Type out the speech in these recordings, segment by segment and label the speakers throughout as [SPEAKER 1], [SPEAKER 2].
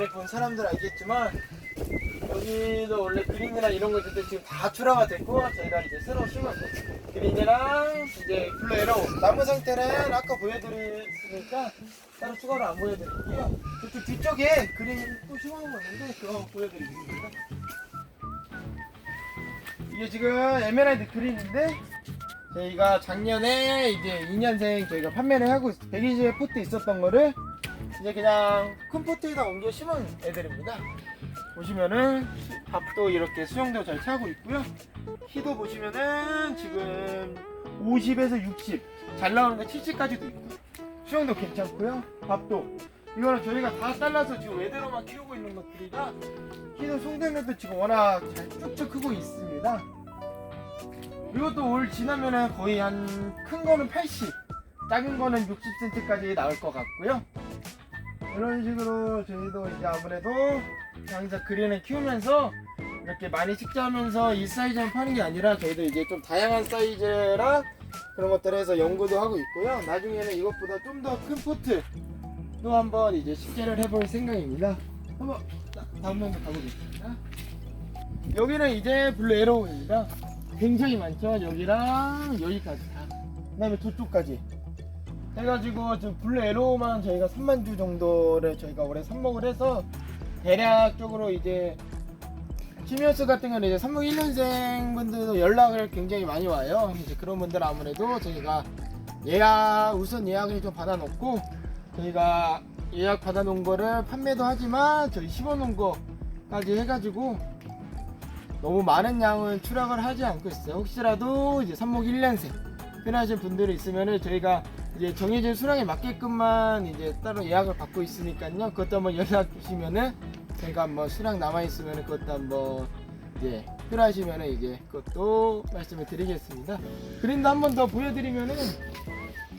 [SPEAKER 1] 많이 본 사람들 알겠지만 여기도 원래 그린이나 이런 것들도 지금 다 출하가 됐고 저희가 이제 새로 심은 그린이랑 이제 블루에로 나무 상태는 아까 보여드렸으니까 따로 추가로 안 보여드릴게요. 저쪽 뒤쪽에 그린 또 심어놓은 거 있는데 그거 보여드리겠습니다. 이게 지금 에메랄드 그린인데 저희가 작년에 이제 2년생 저희가 판매를 하고 120에 포트 있었던 거를 이제 그냥 큰 포트에다 옮겨 심은 애들입니다. 보시면은 밥도 이렇게 수영도 잘 차고 있고요. 키도 보시면은 지금 50에서 60, 잘 나오는 거 70까지도 있고 수영도 괜찮고요. 밥도 이거는 저희가 다 잘라서 지금 외대로만 키우고 있는 것들이라 키도 송대면도 지금 워낙 잘 쭉쭉 크고 있습니다. 이것도 올 지나면은 거의 한 큰 거는 80, 작은 거는 60cm까지 나올 것 같고요. 이런 식으로 저희도 이제 아무래도 항상 그린을 키우면서 이렇게 많이 식자하면서 이 사이즈만 파는 게 아니라 저희도 이제 좀 다양한 사이즈랑 그런 것들을 해서 연구도 하고 있고요. 나중에는 이것보다 좀 더 큰 포트도 한번 이제 식재를 해볼 생각입니다. 한번 다- 다음 한번 가보겠습니다. 여기는 이제 블루 에로우입니다. 굉장히 많죠. 여기랑 여기까지 다. 그다음에 저쪽까지. 해가지고 지금 블루 에로우만 저희가 3만 주 정도를 저희가 올해 삽목을 해서 대략적으로 이제 시미어스 같은 경우는 이제 삽목 1년생 분들도 연락을 굉장히 많이 와요. 이제 그런 분들 아무래도 저희가 예약 우선 예약을 좀 받아놓고 저희가 예약 받아놓은 거를 판매도 하지만 저희 심어놓은 거까지 해가지고 너무 많은 양은 출하를 하지 않고 있어요. 혹시라도 이제 삽목 1년생 필요하신 분들이 있으면은 저희가 이제 정해진 수량에 맞게끔만 이제 따로 예약을 받고 있으니까요. 그것도 한번 연락 주시면은 저희가 한번 수량 남아 있으면은 그것도 한번 이제 필요하시면은 이제 그것도 말씀을 드리겠습니다. 그림도 한 번 더 보여드리면은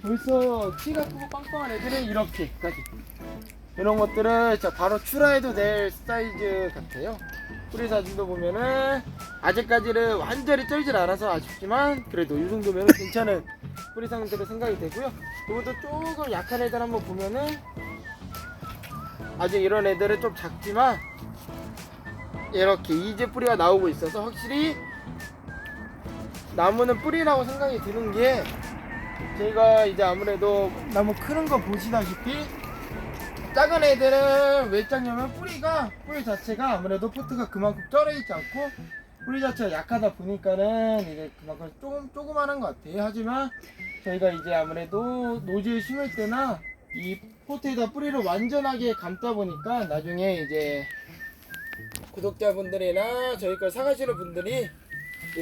[SPEAKER 1] 벌써 키가 크고 빵빵한 애들은 이렇게까지 이런 것들을 진짜 바로 출하해도 될 사이즈 같아요. 뿌리 사진도 보면은 아직까지는 완전히 쩔질 않아서 아쉽지만 그래도 이 정도면 괜찮은 뿌리 상태로 생각이 되고요. 이것도 조금 약한 애들 한번 보면은 아직 이런 애들은 좀 작지만 이렇게 이제 뿌리가 나오고 있어서 확실히 나무는 뿌리라고 생각이 드는 게 저희가 이제 아무래도 나무 크는 거 보시다시피 작은 애들은 왜 작냐면 뿌리가 뿌리 자체가 아무래도 포트가 그만큼 쩔어 있지 않고 뿌리 자체가 약하다 보니까는 이제 그만큼 조금 조그만한 것 같아요. 하지만 저희가 이제 아무래도 노지에 심을 때나 이 포트에다 뿌리를 완전하게 감다 보니까 나중에 이제 구독자분들이나 저희 걸 사가시는 분들이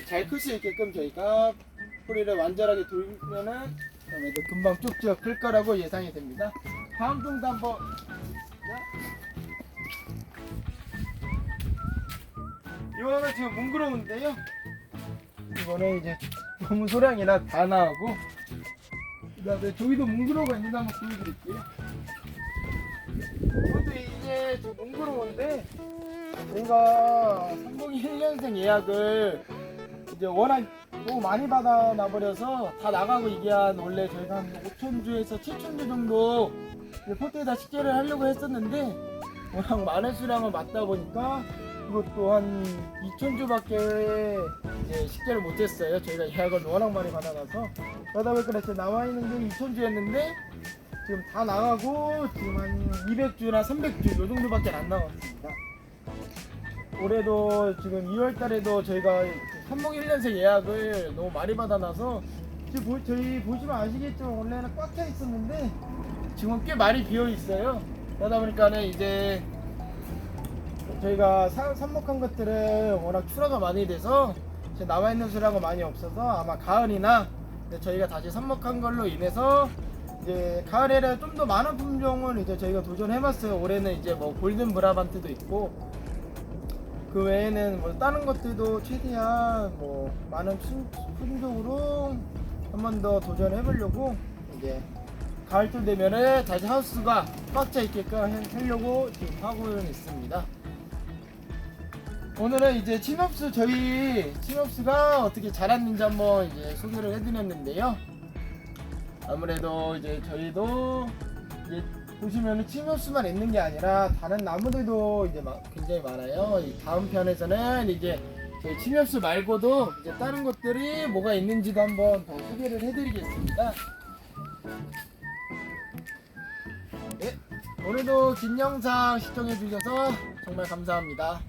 [SPEAKER 1] 잘클 수 있게끔 저희가 뿌리를 완전하게 돌면은 아무래도 금방 쭉쭉 클 거라고 예상이 됩니다. 다음 정도 한번 이거는 지금 뭉그러운데요. 이거는 이제 너무 소량이라 다 나오고 그다음에 저기도 뭉그러가 있는데 한번 보여드릴게요. 이것도 이제 좀 뭉그러운데 저희가 3021년생 예약을 이제 워낙 너무 많이 받아놔 버려서 다 나가고 이게 한 원래 저희가 한 5천 주에서 7천 주 정도 이제 포트에다 식재를 하려고 했었는데 워낙 많은 수량을 맞다 보니까 이것도 한 2천주밖에 이제 식재를 못했어요. 저희가 예약을 워낙 많이 받아놔서 그러다 보니까 이제 남아 있는 게 2천주였는데 지금 다 나가고 지금 한 200주나 300주 요 정도밖에 안 남았습니다. 올해도 지금 2월 달에도 저희가 3021년생 예약을 너무 많이 받아놔서 지금 보- 저희 보시면 아시겠지만 원래는 꽉 차 있었는데 지금 꽤 많이 비어 있어요. 그러다 보니까는 이제 저희가 사- 삽목한 것들은 워낙 출하가 많이 돼서 이제 남아 있는 수량은 많이 없어서 아마 가을이나 저희가 다시 삽목한 걸로 인해서 이제 가을에는 좀 더 많은 품종을 이제 저희가 도전해봤어요. 올해는 이제 뭐 골든 브라반트도 있고 그 외에는 뭐 다른 것들도 최대한 뭐 많은 품- 품종으로 한 번 더 도전해보려고 이제 가을쯤 되면은 다시 하우스가 꽉 차 있게끔 해- 하려고 지금 하고 있습니다. 오늘은 이제 친업스 저희 친업스가 어떻게 자랐는지 한번 이제 소개를 해드렸는데요. 아무래도 이제 저희도 이제 보시면은 침엽수만 있는 게 아니라 다른 나무들도 이제 막 굉장히 많아요. 이 다음 편에서는 이제 저희 침엽수 말고도 이제 다른 것들이 뭐가 있는지도 한번 더 소개를 해드리겠습니다. 네, 오늘도 긴 영상 시청해 주셔서 정말 감사합니다.